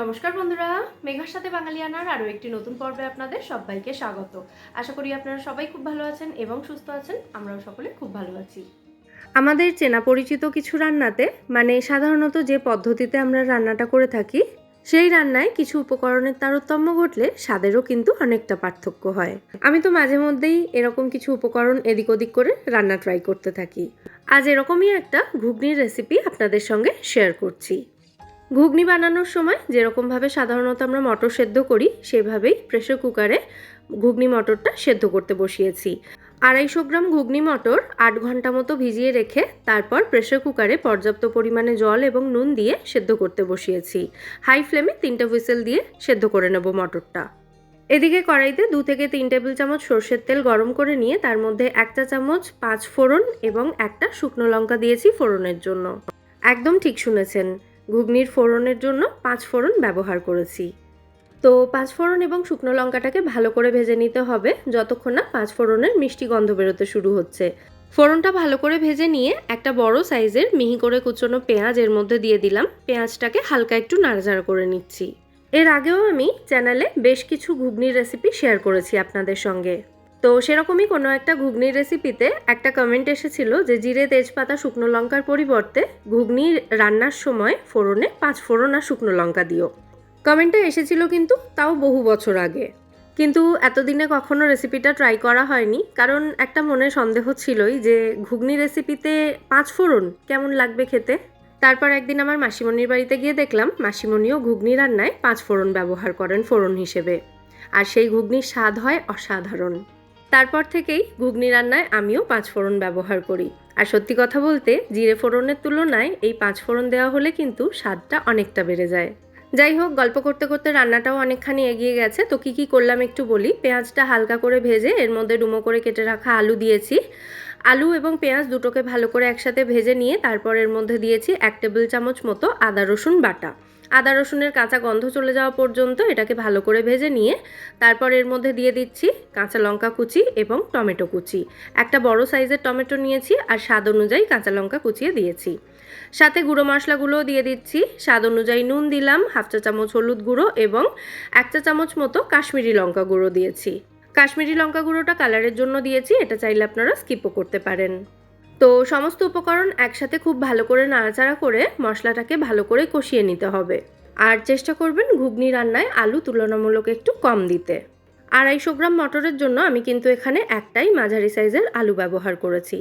নমস্কার বন্ধুরা, মেঘার সাথে বাঙালিয়ানার আরও একটি নতুন পর্বে আপনাদের সবাইকে স্বাগত। আশা করি আপনারা সবাই খুব ভালো আছেন এবং সুস্থ আছেন, আমরাও সকলে খুব ভালো আছি। আমাদের চেনা পরিচিত কিছু রান্নাতে মানে সাধারণত যে পদ্ধতিতে আমরা রান্নাটা করে থাকি, সেই রান্নায় কিছু উপকরণের তারতম্য ঘটলে স্বাদেরও কিন্তু অনেকটা পার্থক্য হয়। আমি তো মাঝে মধ্যেই এরকম কিছু উপকরণ এদিক ওদিক করে রান্না ট্রাই করতে থাকি। আজ এরকমই একটা ঘুগনির রেসিপি আপনাদের সঙ্গে শেয়ার করছি। ঘুগনি বানানোর সময় যেরকমভাবে সাধারণত আমরা মটর সেদ্ধ করি, সেভাবেই প্রেশার কুকারে ঘুগনি মটরটা সেদ্ধ করতে বসিয়েছি। আড়াইশো গ্রাম ঘুগনি মটর আট ঘণ্টা মতো ভিজিয়ে রেখে তারপর প্রেশার কুকারে পর্যাপ্ত পরিমাণে জল এবং নুন দিয়ে সেদ্ধ করতে বসিয়েছি। হাই ফ্লেমে তিনটে হুইসেল দিয়ে সেদ্ধ করে নেব মটরটা। এদিকে কড়াইতে দু থেকে তিন টেবিল চামচ সর্ষের তেল গরম করে নিয়ে তার মধ্যে একটা চামচ পাঁচ ফোড়ন এবং একটা শুকনো লঙ্কা দিয়েছি ফোড়নের জন্য। একদম ঠিক শুনেছেন। ঘুগনির ফোড়নের জন্য পাঁচ ফোড়ন ব্যবহার করেছি। তো পাঁচ ফোড়ন এবং শুকনো লঙ্কাটাকে ভালো করে ভেজে নিতে হবে যতক্ষণ না পাঁচ ফোড়নের মিষ্টি গন্ধ বেরোতে শুরু হচ্ছে। ফোড়নটা ভালো করে ভেজে নিয়ে একটা বড় সাইজের মিহি করে কুচনো পেঁয়াজ এর মধ্যে দিয়ে দিলাম। পেঁয়াজটাকে হালকা একটু নাড়াচাড়া করে নিচ্ছি। এর আগেও আমি চ্যানেলে বেশ কিছু ঘুগনির রেসিপি শেয়ার করেছি আপনাদের সঙ্গে। তো সেরকমই কোনো একটা ঘুগনির রেসিপিতে একটা কমেন্ট এসেছিল যে জিরে, তেজপাতা, শুকনো লঙ্কার পরিবর্তে ঘুগনি রান্নার সময় ফোড়নে পাঁচ ফোড়ন আর শুকনো লঙ্কা দিও। কমেন্টটা এসেছিল কিন্তু তাও বহু বছর আগে। কিন্তু এতদিনে কখনো রেসিপিটা ট্রাই করা হয়নি, কারণ একটা মনে সন্দেহ ছিলই যে ঘুগনি রেসিপিতে পাঁচ ফোড়ন কেমন লাগবে খেতে? তারপর একদিন আমার মাসিমণির বাড়িতে গিয়ে দেখলাম, মাসিমণিও ঘুগনি রান্নায় পাঁচ ফোড়ন ব্যবহার করেন ফোড়ন হিসেবে। আর সেই ঘুগনির স্বাদ হয় অসাধারণ। তারপর থেকেই ঘুগনি রান্নায় আমিও পাঁচ ফোড়ন ব্যবহার করি। আর সত্যি কথা বলতে, জিরে ফোড়নের তুলনায় এই পাঁচ ফোড়ন দেওয়া হলে কিন্তু স্বাদটা অনেকটা বেড়ে যায়। যাই হোক, গল্প করতে করতে রান্নাটাও অনেকখানি এগিয়ে গেছে। তো কী কী করলাম একটু বলি। পেঁয়াজটা হালকা করে ভেজে, এর মধ্যে ডুমো করে কেটে রাখা আলু দিয়েছি। আলু এবং পেঁয়াজ দুটোকে ভালো করে একসাথে ভেজে নিয়ে, তারপর এর মধ্যে দিয়েছি এক টেবিল চামচ মতো আদা রসুন বাটা। আদা রসুনের কাঁচা গন্ধ চলে যাওয়া পর্যন্ত এটাকে ভালো করে ভেজে নিয়ে তারপর এর মধ্যে দিয়ে দিচ্ছি কাঁচা লঙ্কা কুচি এবং টমেটো কুচি। একটা বড় সাইজের টমেটো নিয়েছি আর স্বাদ অনুযায়ী কাঁচা লঙ্কা কুচিয়ে দিয়েছি। সাথে গুঁড়ো মশলাগুলোও দিয়ে দিচ্ছি। স্বাদ অনুযায়ী নুন দিলাম, হাফ চা চামচ হলুদ গুঁড়ো এবং এক চা চামচ মতো কাশ্মীরি লঙ্কা গুঁড়ো দিয়েছি। কাশ্মীরি লঙ্কা গুঁড়োটা কালারের জন্য দিয়েছি, এটা চাইলে আপনারা স্কিপও করতে পারেন। তো সমস্ত উপকরণ একসাথে খুব ভালো করে নাড়াচাড়া করে মশলাটাকে ভালো করে কষিয়ে নিতে হবে। আর চেষ্টা করবেন ঘুগনি রান্নায় আলু তুলনামূলক একটু কম দিতে। আড়াইশো গ্রাম মটরের জন্য আমি কিন্তু এখানে একটাই মাঝারি সাইজের আলু ব্যবহার করেছি।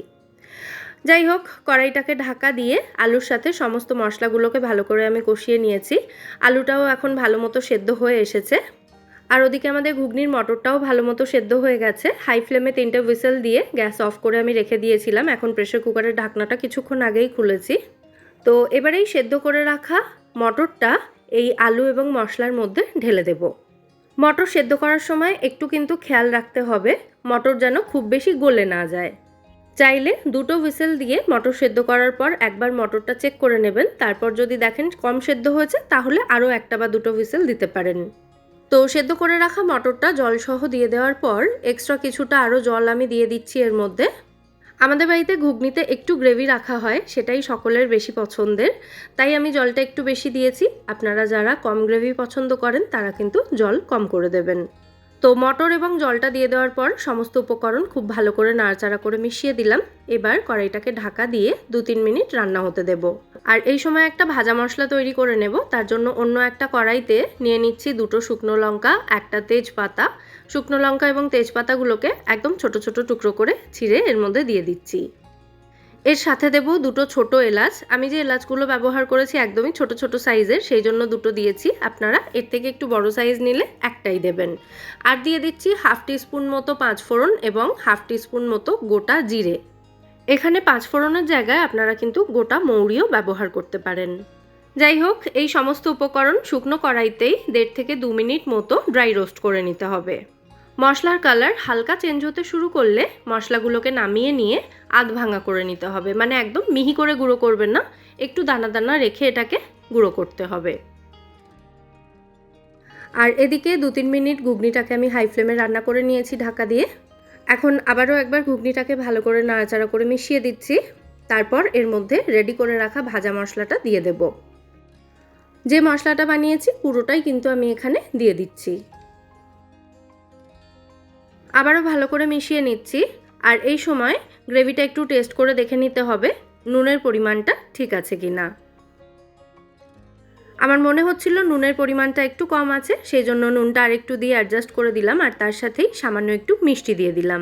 যাই হোক, কড়াইটাকে ঢাকা দিয়ে আলুর সাথে সমস্ত মশলাগুলোকে ভালো করে আমি কষিয়ে নিয়েছি। আলুটাও এখন ভালো মতো সেদ্ধ হয়ে এসেছে। আর ওদিকে আমাদের ঘুগনির মটরটাও ভালো মতো সেদ্ধ হয়ে গেছে। হাই ফ্লেমে তিনটে হুইসেল দিয়ে গ্যাস অফ করে আমি রেখে দিয়েছিলাম। এখন প্রেশার কুকারের ঢাকনাটা কিছুক্ষণ আগেই খুলেছি। তো এবারেই সেদ্ধ করে রাখা মটরটা এই আলু এবং মশলার মধ্যে ঢেলে দেব। মটর সেদ্ধ করার সময় একটু কিন্তু খেয়াল রাখতে হবে। মটর যেন খুব বেশি গলে না যায়। চাইলে দুটো হুইসেল দিয়ে মটর সেদ্ধ করার পর একবার মটরটা চেক করে নেবেন। তারপর যদি দেখেন কম সেদ্ধ হয়েছে, তাহলে আরও একটা বা দুটো হুইসেল দিতে পারেন। তো সেদ্ধ করে রাখা মটরটা জলসহ দিয়ে দেওয়ার পর এক্সট্রা কিছুটা আরও জল আমি দিয়ে দিচ্ছি এর মধ্যে। আমাদের বাড়িতে ঘুগনিতে একটু গ্রেভি রাখা হয়, সেটাই সকলের বেশি পছন্দের। তাই আমি জলটা একটু বেশি দিয়েছি। আপনারা যারা কম গ্রেভি পছন্দ করেন, তারা কিন্তু জল কম করে দেবেন। তো মটর এবং জলটা দিয়ে দেওয়ার পর সমস্ত উপকরণ খুব ভালো করে নাড়াচাড়া করে মিশিয়ে দিলাম। এবার কড়াইটাকে ঢাকা দিয়ে দু তিন মিনিট রান্না হতে দেব। আর এই সময় একটা ভাজা মশলা তৈরি করে নেব। তার জন্য অন্য একটা কড়াইতে নিয়ে নিচ্ছি দুটো শুকনো লঙ্কা, একটা তেজপাতা। শুকনো লঙ্কা এবং তেজপাতাগুলোকে একদম ছোট ছোট টুকরো করে ছিঁড়ে এর মধ্যে দিয়ে দিচ্ছি। এর সাথে দেব দুটো ছোট এলাচ। আমি যে এলাচগুলো ব্যবহার করেছি একদমই ছোট ছোট সাইজের, সেই জন্য দুটো দিয়েছি। আপনারা এর থেকে একটু বড় সাইজ নিলে একটাই দেবেন। আর দিয়ে দিচ্ছি হাফ টিস্পুন মতো পাঁচ ফোড়ন এবং হাফ টিস্পুন মতো গোটা জিরে। এখানে পাঁচ ফোড়নের জায়গায় আপনারা কিন্তু গোটা মৌরিও ব্যবহার করতে পারেন। যাই হোক, এই সমস্ত উপকরণ শুকনো কড়াইতেই দেড় থেকে দু মিনিট মতো ড্রাই রোস্ট করে নিতে হবে। মশলার কালার হালকা চেঞ্জ হতে শুরু করলে মশলাগুলোকে নামিয়ে নিয়ে আধ ভাঙা করে নিতে হবে। মানে একদম মিহি করে গুঁড়ো করবেন না, একটু দানা দানা রেখে এটাকে গুঁড়ো করতে হবে। আর এদিকে দু তিন মিনিট ঘুগনিটাকে আমি হাই ফ্লেমে রান্না করে নিয়েছি ঢাকা দিয়ে। এখন আবারও একবার ঘুগনিটাকে ভালো করে নাড়াচাড়া করে মিশিয়ে দিচ্ছি। তারপর এর মধ্যে রেডি করে রাখা ভাজা মশলাটা দিয়ে দেব। যে মশলাটা বানিয়েছি পুরোটাই কিন্তু আমি এখানে দিয়ে দিচ্ছি। আবারও ভালো করে মিশিয়ে নিচ্ছি। আর এই সময় গ্রেভিটা একটু টেস্ট করে দেখে নিতে হবে, নুনের পরিমাণটা ঠিক আছে কি না আমার মনে হচ্ছিল নুনের পরিমাণটা একটু কম আছে সেই জন্য নুনটা আর একটু দিয়ে অ্যাডজাস্ট করে দিলাম আর তার সাথেই সামান্য একটু মিষ্টি দিয়ে দিলাম।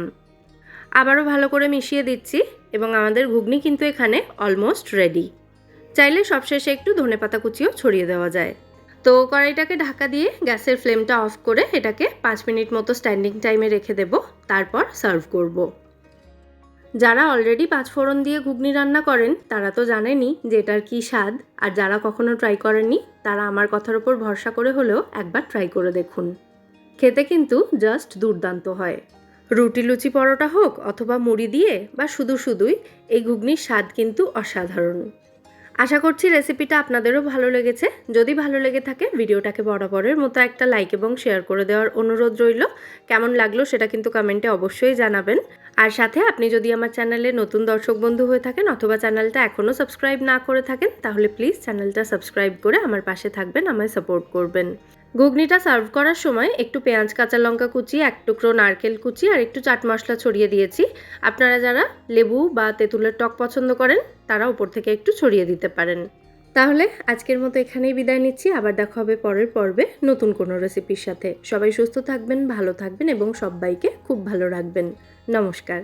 আবারও ভালো করে মিশিয়ে দিচ্ছি এবং আমাদের ঘুগনি কিন্তু এখানে অলমোস্ট রেডি চাইলে সবশেষে একটু ধনেপাতা কুচিও ছড়িয়ে দেওয়া যায়। তো কড়াইটাকে ঢাকা দিয়ে গ্যাসের ফ্লেমটা অফ করে এটাকে পাঁচ মিনিট মতো স্ট্যান্ডিং টাইমে রেখে দেব, তারপর সার্ভ করব। যারা অলরেডি পাঁচফোড়ন দিয়ে ঘুগনি রান্না করেন, তারা তো জানেনই যে এটার কী স্বাদ। আর যারা কখনো ট্রাই করেননি, তারা আমার কথার ওপর ভরসা করে হলেও একবার ট্রাই করে দেখুন। খেতে কিন্তু জাস্ট দুর্দান্ত হয়। রুটি লুচি পরোটা হোক অথবা মুড়ি দিয়ে বা শুধু শুধুই, এই ঘুগনির স্বাদ কিন্তু অসাধারণ। আশা করছি রেসিপিটা আপনাদেরও ভালো লেগেছে। যদি ভালো লেগে থাকে, ভিডিওটাকে বরাবরের মতো একটা লাইক এবং শেয়ার করে দেওয়ার অনুরোধ রইল। কেমন লাগল সেটা কিন্তু কমেন্টে অবশ্যই জানাবেন। আর সাথে আপনি যদি আমার চ্যানেলে নতুন দর্শক বন্ধু হয়ে থাকেন অথবা চ্যানেলটা এখনও সাবস্ক্রাইব না করে থাকেন, তাহলে প্লিজ চ্যানেলটা সাবস্ক্রাইব করে আমার পাশে থাকবেন, আমায় সাপোর্ট করবেন। ঘুগনিটা সার্ভ করার সময় একটু পেঁয়াজ, কাঁচা লঙ্কা কুচি, এক টুকরো নারকেল কুচি আর একটু চাট মশলা ছড়িয়ে দিয়েছি। আপনারা যারা লেবু বা তেঁতুলের টক পছন্দ করেন, তারা উপর থেকে একটু ছড়িয়ে দিতে পারেন। তাহলে আজকের মতো এখানেই বিদায় নিচ্ছি। আবার দেখা হবে পরের পর্বে নতুন কোনো রেসিপির সাথে। সবাই সুস্থ থাকবেন, ভালো থাকবেন এবং সবাইকে খুব ভালো রাখবেন। নমস্কার।